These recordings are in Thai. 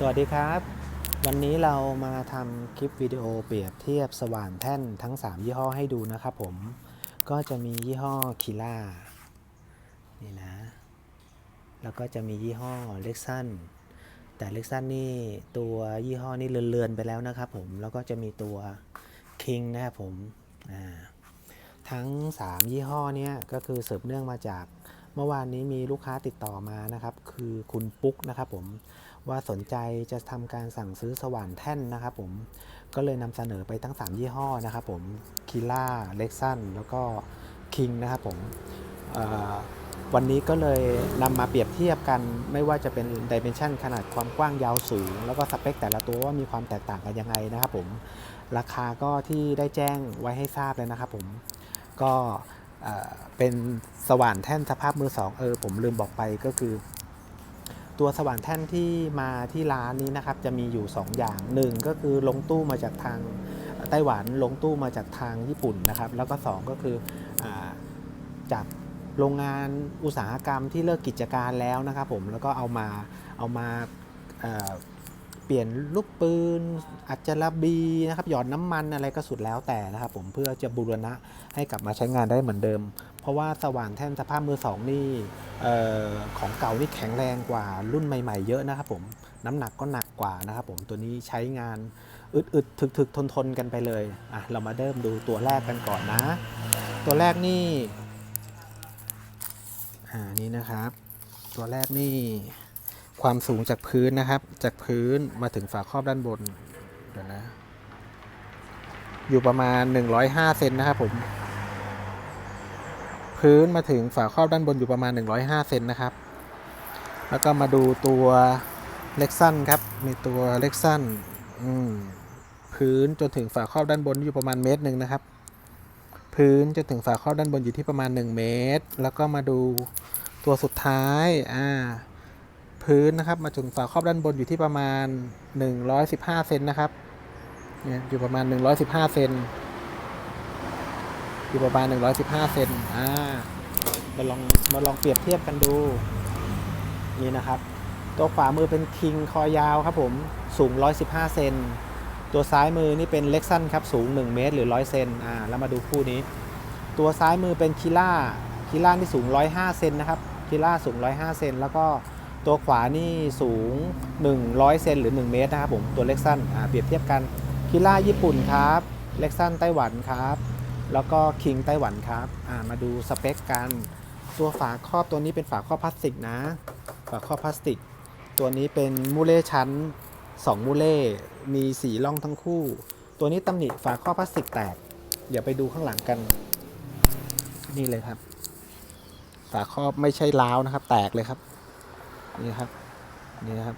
สวัสดีครับ วันนี้เรามาทำคลิปวิดีโอเปรียบเทียบสว่านแท่นทั้ง 3 ยี่ห้อให้ดูนะครับผม ก็จะมียี่ห้อคิล่านี่นะ แล้วก็จะมียี่ห้อเล็กซันแต่เล็กซันนี่ตัวยี่ห้อนี่เลือนๆไปแล้วนะครับผม แล้วก็จะมีตัวคิงนะครับผม ทั้ง 3 ยี่ห้อเนี้ยก็คือสืบเนื่องมาจากเมื่อวานนี้มีลูกค้าติดต่อมานะครับ คือคุณปุ๊กนะครับผม ว่าสนใจจะทำการสั่งซื้อสว่านแท่นนะครับผมก็เลยนำเสนอไปทั้ง 3 ยี่ห้อนะครับผมคิล่าเล็กซันแล้วก็คิงนะครับผมวันนี้ก็เลยนำมาเปรียบเทียบกันไม่ว่าจะเป็นดิเมนชันขนาดความกว้างยาวสูง แล้วก็สเปคแต่ละตัวว่ามีความแตกต่างกันยังไงนะครับผมราคาก็ที่ได้แจ้งไว้ให้ทราบเลยนะครับผมก็เป็นสว่านแท่นสภาพมือสองเออผมลืมบอกไปก็คือ ตัวสว่านแท่นที่มาที่ร้านนี้นะครับจะมีอยู่ 2 อย่างหนึ่งก็คือลงตู้มาจากทางไต้หวันลงตู้มาจากทางญี่ปุ่นนะครับ แล้วก็ 2 ก็คืออจากโรงงานอุตสาหกรรมที่เลิกกิจการแล้วนะครับผมแล้วก็เอามาเอามา เปลี่ยนลูกปืน อัจจระบีนะครับหยอดน้ำมันอะไรก็สุดแล้วแต่นะครับผมเพื่อจะบูรณะให้กลับมาใช้งานได้เหมือนเดิม เพราะว่าสว่านแท่นสภาพมือสองนี่ของเก่านี่แข็งแรงกว่ารุ่นใหม่ ๆ เยอะนะครับผมน้ำหนักก็หนักกว่านะครับผมตัวนี้ใช้งานอึดๆถึกๆทนๆกันไปเลยอะเรามาเริ่มดูตัวแรกกันก่อนนะ ตัวแรกนี่อ่านี่นะครับ ตัวแรกนี่ ความสูงจากพื้นนะครับ จากพื้นมาถึงฝาครอบด้านบนเดี๋ยวนะ อยู่ประมาณ 105เซนนะครับผม พื้นมาถึงฝาครอบด้านบนอยู่ประมาณ 105เซนนะครับ แล้วก็มาดูตัวเล็กซันครับ มีตัวเล็กซันพื้นจนถึงฝาครอบด้านบนอยู่ประมาณเมตรหนึ่งนะครับ พื้นจนถึงฝาครอบด้านบนอยู่ที่ประมาณ 1 เมตร แล้วก็มาดูตัวสุดท้าย อ่า พื้นนะครับ มาถึงฝาครอบด้านบนอยู่ที่ประมาณ 115เซนนะครับเนี่ยอยู่ประมาณ 115เซนอยู่ประมาณ 115เซนอ่ามาลองมาลองเปรียบเทียบกันดูนี่นะครับ ตัวขวามือเป็นคิงคอยาวครับผมสูง 115เซนตัวซ้ายมือนี่เป็นเล็กซันครับสูง 1 เมตร หรือ 100 เซนอ่าแล้วมาดูคู่นี้ ตัวซ้ายมือเป็นคิล่าคิล่านี่สูง 105 เซนนะครับคิล่าสูง 105 เซนแล้วก็ ตัวขวานี่สูง 100 เซนหรือ 1 เมตรนะครับผม ตัวเล็กซันอ่าเปรียบเทียบกันคิล่าญี่ปุ่นครับเล็กซันไต้หวันครับ แล้วก็คิงไต้หวันครับอ่ามาดูสเปคกัน ตัวฝาครอบตัวนี้เป็นฝาครอบพลาสติกนะ ฝาครอบพลาสติก ตัวนี้เป็นมูเล่ชั้น 2 มูเล่มีสีร่องทั้งคู่ ตัวนี้ตำหนิฝาครอบพลาสติกแตก เดี๋ยวไปดูข้างหลังกัน นี่เลยครับ ฝาครอบไม่ใช่ล้าวนะครับ แตกเลยครับ นี่ครับนี่ครับ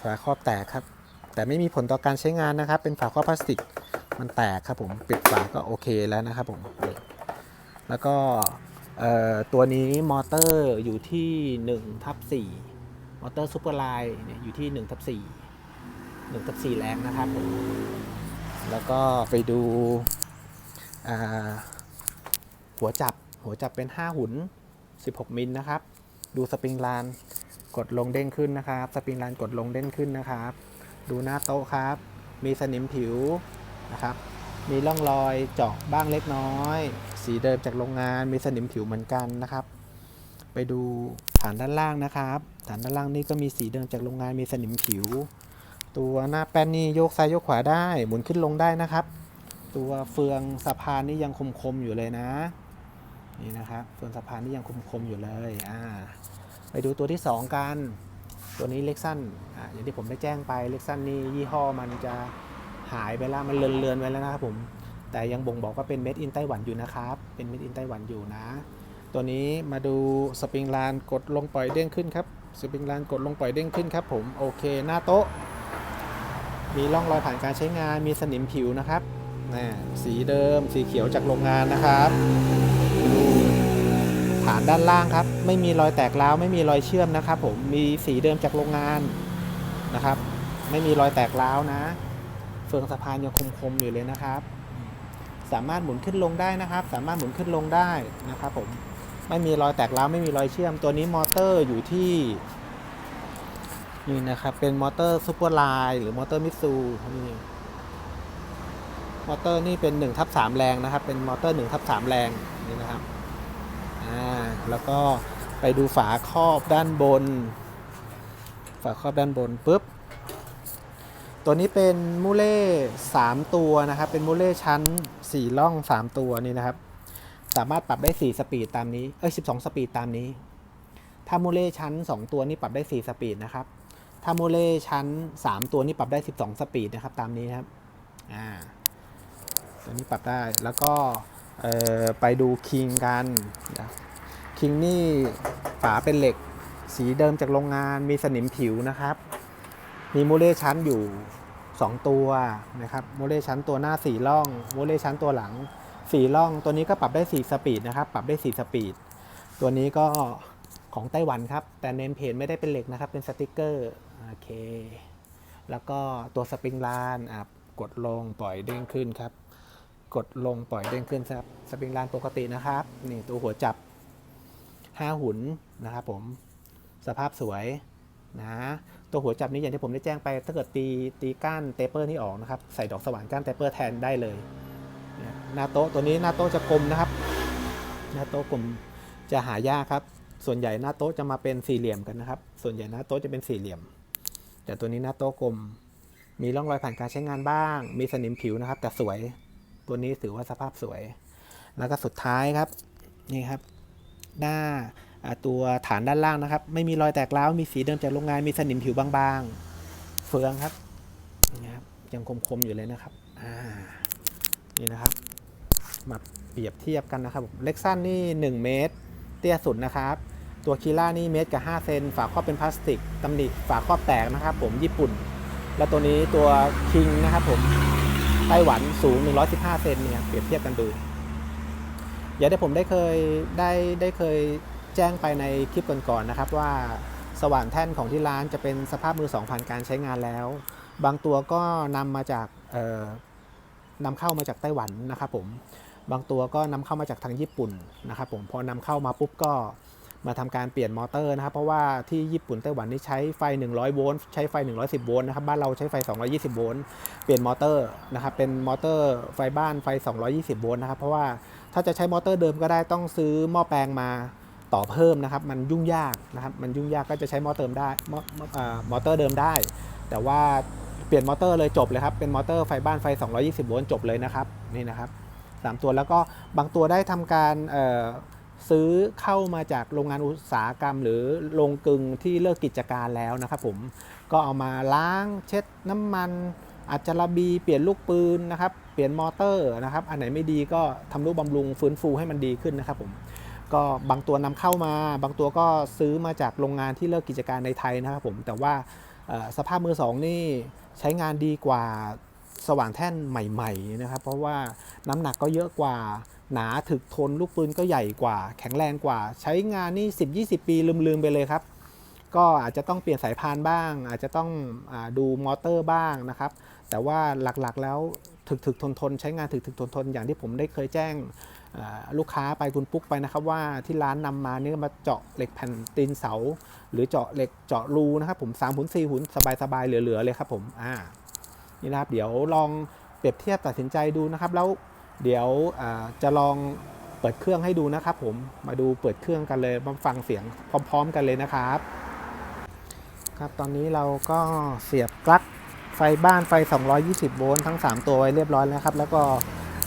ฝาครอบแตกครับ แต่ไม่มีผลต่อการใช้งานนะครับ เป็นฝาครอบพลาสติกมันแตกครับผมปิดฝาก็โอเคแล้วนะครับผมแล้วก็ตัวนี้มอเตอร์อยู่ที่1ทับ4มอเตอร์ซูเปอร์ไลน์เนี่ยอยู่ที่1ทับ4 1ทับ4แรงนะครับผมแล้วก็ไปดูหัวจับหัวจับเป็น 5 หุ่น16 มิลนะครับ ดูสปริงลานกดลงเด้งขึ้นนะครับ สปริงลานกดลงเด้งขึ้นนะครับ ดูหน้าโต๊ะครับ มีสนิมผิวนะครับ มีร่องรอยเจาะบ้างเล็กน้อย สีเดิมจากโรงงาน มีสนิมผิวเหมือนกันนะครับ ไปดูฐานด้านล่างนะครับ ฐานด้านล่างนี่ก็มีสีเดิมจากโรงงาน มีสนิมผิว ตัวหน้าแป้นนี่โยกซ้ายโยกขวาได้ หมุนขึ้นลงได้นะครับ ตัวเฟืองสะพานนี่ยังคมๆอยู่เลยนะ นี่นะครับเฟืองสะพานนี่ยังคมๆอยู่เลยอ่าไปดูตัวที่ 2 กัน ตัวนี้เล็กสั้นอ่าอย่างที่ผมได้แจ้งไปเล็กสั้นนี่ยี่ห้อมันจะหายไปแล้วมันเลือนๆไปแล้วนะครับผมแต่ยังบ่งบอกว่าเป็นเม็ดอินไต้หวันอยู่นะครับ เป็นเม็ดอินไต้หวันอยู่นะ ตัวนี้มาดูสปริงลานกดลงปล่อยเด้งขึ้นครับสปริงลานกดลงปล่อยเด้งขึ้นครับผมโอเคหน้าโต๊ะ มีร่องรอยผ่านการใช้งานมีสนิมผิวนะครับนะสีเดิมสีเขียวจากโรงงานนะครับ ฐานด้านล่างครับ ไม่มีรอยแตกร้าวไม่มีรอยเชื่อมนะครับ ผมมีสีเดิมจากโรงงานนะครับ ไม่มีรอยแตกร้าวนะ เฟืองสะพานยังคมๆอยู่เลยนะครับ สามารถหมุนขึ้นลงได้นะครับ สามารถหมุนขึ้นลงได้นะครับ ผมไม่มีรอยแตกร้าวไม่มีรอยเชื่อมตัวนี้มอเตอร์อยู่ที่นี่นะครับ เป็นมอเตอร์ซูเปอร์ไลน์หรือมอเตอร์มิซูนี่มอเตอร์นี่เป็น1ทับ3แรงนะครับ เป็นมอเตอร์1ทับ3แรงนี่นะครับ อ่าแล้วก็ไปดูฝาครอบด้านบน ฝาครอบด้านบนปุ๊บ ตัวนี้เป็นมูเล่3ตัวนะครับ เป็นมูเล่ชั้น4ล่อง 3 ตัวนี่นะครับ สามารถปรับได้ 4 สปีดตามนี้ เอ้ย 12 สปีดตามนี้ ถ้ามูเล่ชั้น 2 ตัวนี่ปรับได้ 4 สปีดนะครับ ถ้ามูเล่ชั้น 3 ตัวนี่ปรับได้ 12 สปีดนะครับ ตามนี้ครับ อ่า ตัวนี้ปรับได้ แล้วก็ ไปดูคิงกันคิงนี่ฝาเป็นเหล็กสีเดิมจากโรงงานมีสนิมผิวนะครับ มีโมเลชั้นอยู่ 2 ตัวนะครับโมเลชั้นตัวหน้า 4 ล่องโมเลชั้นตัวหลัง 4 ล่อง ตัวนี้ก็ปรับได้ 4 สปีดนะครับ ปรับได้ 4 สปีด ตัวนี้ก็ของไต้หวันครับ แต่เนมเพจไม่ได้เป็นเหล็กนะครับ เป็นสติกเกอร์โอเค แล้วก็ตัวสปริงลานอะกดลงปล่อยเด้งขึ้นครับ กดลงปล่อยเด้งขึ้นครับสปริงลานปกตินะครับ นี่ตัวหัวจับ 5 หุ่นนะครับผมสภาพสวยนะตัวหัวจับนี้อย่างที่ผมได้แจ้งไป ถ้าเกิดตีตีก้านเตเปอร์นี่ออกนะครับ ใส่ดอกสว่านก้านเตเปอร์แทนได้เลยหน้าโต๊ะตัวนี้หน้าโต๊ะจะกลมนะครับ หน้าโต๊ะกลมจะหายากครับ ส่วนใหญ่หน้าโต๊ะจะมาเป็นสี่เหลี่ยมกันนะครับ ส่วนใหญ่หน้าโต๊ะจะเป็นสี่เหลี่ยม แต่ตัวนี้หน้าโต๊ะกลม มีร่องรอยผ่านการใช้งานบ้าง มีสนิมผิวนะครับ แต่สวย ตัวนี้ถือว่าสภาพสวย แล้วก็สุดท้ายครับนี่ครับ หน้าตัวฐานด้านล่างนะครับ ไม่มีรอยแตกร้าวมีสีเดิมจากโรงงานมีสนิมผิวบางๆ เฟืองครับนี่ครับยังคมๆอยู่เลยนะครับอ่านี่นะครับ มาเปรียบเทียบกันนะครับเล็กซันนี่ 1 เมตร เตี้ยสุดนะครับตัวคีล่านี่เมตรกับ 5 เซนฝาครอบเป็นพลาสติกตำหนิฝาครอบแตกนะครับ ผมญี่ปุ่น แล้วตัวนี้ตัวคิงนะครับผม ไต้หวันสูง 115 เซนเนี่ยเปรียบเทียบกันดูอย่างที่ผมได้เคยได้ได้เคยแจ้งไปในคลิปก่อนๆนะครับว่าสว่านแท่นของที่ร้านจะเป็นสภาพมือสองผ่านการใช้งานแล้ว บางตัวก็นำมาจากนำเข้ามาจากไต้หวันนะครับผมบางตัวก็นำเข้ามาจากทางญี่ปุ่นนะครับผมพอนำเข้ามาปุ๊บก็ มาทำการเปลี่ยนมอเตอร์นะครับ เพราะว่าที่ญี่ปุ่นไต้หวันนี่ใช้ไฟ 100 โวลต์ใช้ไฟ 110 โวลต์นะครับ บ้านเราใช้ไฟ 220 โวลต์เปลี่ยนมอเตอร์นะครับ เป็นมอเตอร์ไฟบ้านไฟ 220 โวลต์นะครับ เพราะว่าถ้าจะใช้มอเตอร์เดิมก็ได้ต้องซื้อหม้อแปลงมาต่อเพิ่มนะครับ มันยุ่งยากนะครับ มันยุ่งยากก็จะใช้มอเตอร์ได้มอมออ่ามอเตอร์เดิมได้ แต่ว่าเปลี่ยนมอเตอร์เลยจบเลยครับ เป็นมอเตอร์ไฟบ้านไฟ 220 โวลต์จบเลยนะครับ นี่นะครับสามตัวแล้วก็บางตัวได้ทำการ ซื้อเข้ามาจากโรงงานอุตสาหกรรม หรือโรงกลึงที่เลิกกิจการแล้วนะครับผมก็เอามาล้างเช็ดน้ำมันอาจจะระบีเปลี่ยนลูกปืนนะครับเปลี่ยนมอเตอร์นะครับอันไหนไม่ดีก็ทำรูปบำรุงฟื้นฟูให้มันดีขึ้นนะครับผมก็บางตัวนำเข้ามา บางตัวก็ซื้อมาจากโรงงานที่เลิกกิจการในไทยนะครับผมแต่ว่าสภาพมือสองนี่ใช้งานดีกว่าสว่านแท่นใหม่ ๆนะครับ เพราะว่าน้ำหนักก็เยอะกว่า หนาถึกทนลูกปืนก็ใหญ่กว่า แข็งแรงกว่า ใช้งานนี่ 10-20 ปีลืมๆไปเลยครับ ก็อาจจะต้องเปลี่ยนสายพานบ้าง อาจจะต้องอดูมอเตอร์บ้างนะครับ แต่ว่าหลักๆแล้วถึกถึกทนทนใช้งานถึกถึกทนทนอย่างที่ผมได้เคยแจ้งลูกค้าไปคุณปุ๊กไปนะครับ ว่าที่ร้านนำมานี่มาเจาะเหล็กแผ่นตีนเสา หรือเจาะเหล็กเจาะรูนะครับผม3หุน4หุนสบายๆเหลือๆเลยครับผมอ่านี่นะครับเดี๋ยวลองเปรียบเทียบตัดสินใจดูนะครับแล้ว เดี๋ยวจะลองเปิดเครื่องให้ดูนะครับผมมาดูเปิดเครื่องกันเลยมาฟังเสียงพร้อม ๆ กันเลยนะครับ ครับตอนนี้เราก็เสียบปลั๊กไฟบ้านไฟ 220 โวลต์ทั้ง 3 ตัวไว้เรียบร้อยแล้วครับ แล้วก็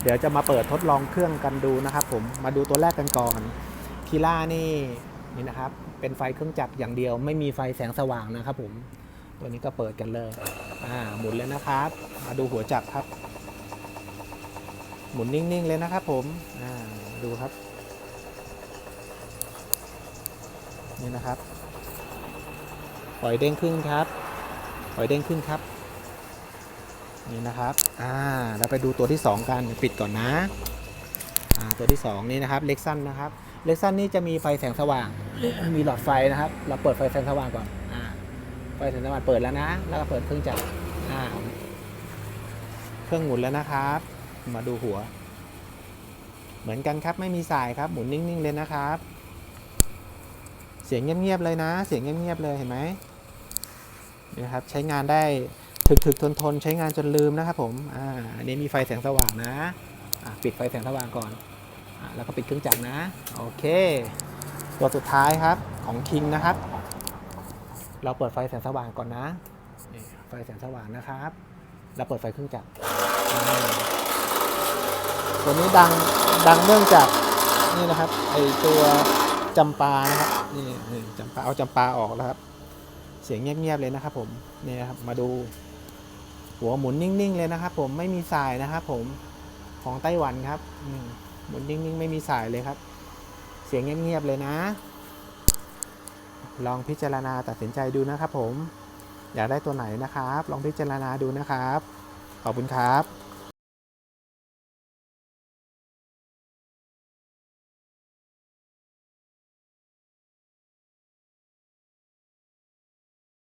เดี๋ยวจะมาเปิดทดลองเครื่องกันดูนะครับ ผมมาดูตัวแรกกันก่อนคีล่านี่นี่นะครับ เป็นไฟเครื่องจักรอย่างเดียว ไม่มีไฟแสงสว่างนะครับ ผมตัวนี้ก็เปิดกันเลยอ่าหมุนเลยนะครับ มาดูหัวจับครับ หมุนนิ่ง ๆ เลยนะครับผมดูครับ นี่นะครับ ปล่อยเด้งขึ้นครับ ปล่อยเด้งขึ้นครับ นี่นะครับ อ่าแล้วไปดูตัวที่ 2 กันปิดก่อนนะ อ่าตัวที่ 2 นี่นะครับเล็กสั้นนะครับเล็กสั้นนี่จะมีไฟแสงสว่าง มีหลอดไฟนะครับ เราเปิดไฟแสงสว่างก่อน อ่า ไฟแสงสว่างเปิดแล้วนะ แล้วก็เปิดเครื่องจักรอ่า เครื่องหมุนแล้วนะครับ มาดูหัว เหมือนกันครับไม่มีสายครับหมุนนิ่งๆเลยนะครับ เสียงเงียบๆเลยนะ เสียงเงียบๆเลยเห็นไหมนะครับใช้งานได้ถึกถึกทนทนใช้งานจนลืมนะครับผมอ่าอันนี้มีไฟแสงสว่างนะอะปิดไฟแสงสว่างก่อนอะแล้วก็ปิดเครื่องจักรนะโอเค ตัวสุดท้ายครับของคิงนะครับ เราเปิดไฟแสงสว่างก่อนนะไฟแสงสว่างนะครับ แล้วเปิดไฟเครื่องจักร ตัวนี้ดังดังเนื่องจากนี่นะครับไอตัวจำปานะครับนี่นี่จำปาเอาจำปาออกแล้วครับ เสียงเงียบๆเลยนะครับ ผมนี่นะครับมาดู หัวหมุนนิ่งๆเลยนะครับ ผมไม่มีสายนะครับ ผมของไต้หวันครับหมุนนิ่งๆไม่มีสายเลยครับ เสียงเงียบๆเลยนะ ลองพิจารณาตัดสินใจดูนะครับ ผมอยากได้ตัวไหนนะครับ ลองพิจารณาดูนะครับ ขอบคุณครับ